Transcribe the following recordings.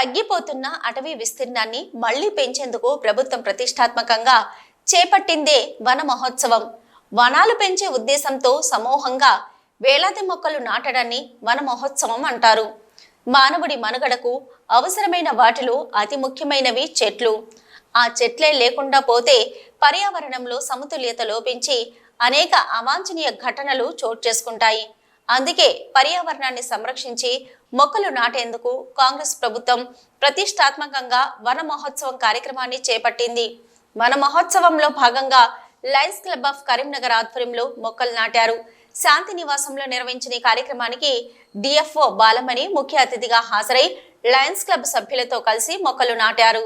తగ్గిపోతున్న అటవీ విస్తీర్ణాన్ని మళ్ళీ పెంచేందుకు ప్రభుత్వం ప్రతిష్టాత్మకంగా చేపట్టిందే వన మహోత్సవం. వనాలు పెంచే ఉద్దేశంతో సమూహంగా వేలాది మొక్కలు నాటడాన్ని వన మహోత్సవం అంటారు. మానవుడి మనుగడకు అవసరమైన వాటిలో అతి ముఖ్యమైనవి చెట్లు. ఆ చెట్లే లేకుండా పోతే పర్యావరణంలో సమతుల్యత లోపించి అనేక అవాంఛనీయ ఘటనలు చోటు చేసుకుంటాయి. అందుకే పర్యావరణాన్ని సంరక్షించి మొక్కలు నాటేందుకు కాంగ్రెస్ ప్రభుత్వం ప్రతిష్టాత్మకంగా వన మహోత్సవం కార్యక్రమాన్ని చేపట్టింది. వన మహోత్సవంలో భాగంగా లయన్స్ క్లబ్ ఆఫ్ కరీంనగర్ ఆధ్వర్యంలో మొక్కలు నాటారు. శాంతి నివాసంలో నిర్వహించిన ఈ కార్యక్రమానికి డిఎఫ్ఓ బాలమణి ముఖ్య అతిథిగా హాజరై లయన్స్ క్లబ్ సభ్యులతో కలిసి మొక్కలు నాటారు.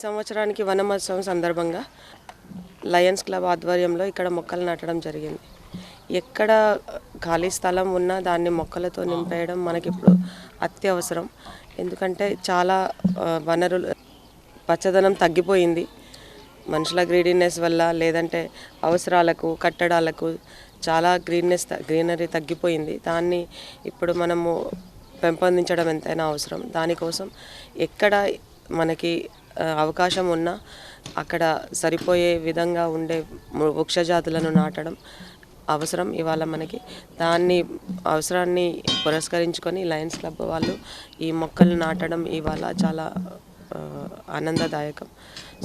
సంవత్సరానికి వనమహోత్సవం సందర్భంగా లయన్స్ క్లబ్ ఆధ్వర్యంలో ఇక్కడ మొక్కలు నాటడం జరిగింది. ఎక్కడ ఖాళీ స్థలం ఉన్నా దాన్ని మొక్కలతో నింపేయడం మనకి ఇప్పుడు అత్యవసరం. ఎందుకంటే చాలా వనరులు పచ్చదనం తగ్గిపోయింది. మనుషుల గ్రీడీనెస్ వల్ల లేదంటే అవసరాలకు కట్టడాలకు చాలా గ్రీన్నెస్ గ్రీనరీ తగ్గిపోయింది. దాన్ని ఇప్పుడు మనము పెంపొందించడం ఎంతైనా అవసరం. దానికోసం ఎక్కడ మనకి అవకాశం ఉన్నా అక్కడ సరిపోయే విధంగా ఉండే వృక్షజాతులను వృక్ష జాతులను నాటడం అవసరం ఇవాళ మనకి. దాన్ని అవసరాన్ని పురస్కరించుకొని లయన్స్ క్లబ్ వాళ్ళు ఈ మొక్కలు నాటడం ఇవాళ చాలా ఆనందదాయకం.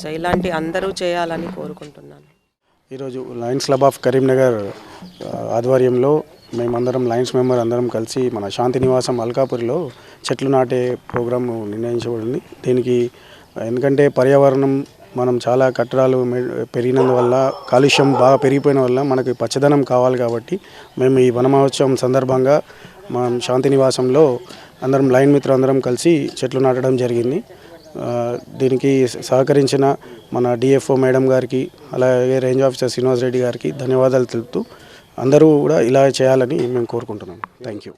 సో ఇలాంటి అందరూ చేయాలని కోరుకుంటున్నాను. ఈరోజు లయన్స్ క్లబ్ ఆఫ్ కరీంనగర్ ఆధ్వర్యంలో మేమందరం లయన్స్ మెంబర్ అందరం కలిసి మన శాంతి నివాసం అల్కాపురిలో చెట్లు నాటే ప్రోగ్రాం నిర్ణయించబడింది. దీనికి ఎందుకంటే పర్యావరణం మనం చాలా కట్టడాలు పెరిగినందువల్ల కాలుష్యం బాగా పెరిగిపోయిన వల్ల మనకి పచ్చదనం కావాలి కాబట్టి మేము ఈ వన మహోత్సవం సందర్భంగా మనం శాంతి నివాసంలో అందరం లైన్ మిత్రులు అందరం కలిసి చెట్లు నాటడం జరిగింది. దీనికి సహకరించిన మన డిఎఫ్ఓ మేడం గారికి అలాగే రేంజ్ ఆఫీసర్ శ్రీనివాస్ రెడ్డి గారికి ధన్యవాదాలు తెలుపుతూ అందరూ కూడా ఇలా చేయాలని మేము కోరుకుంటున్నాం. Thank you.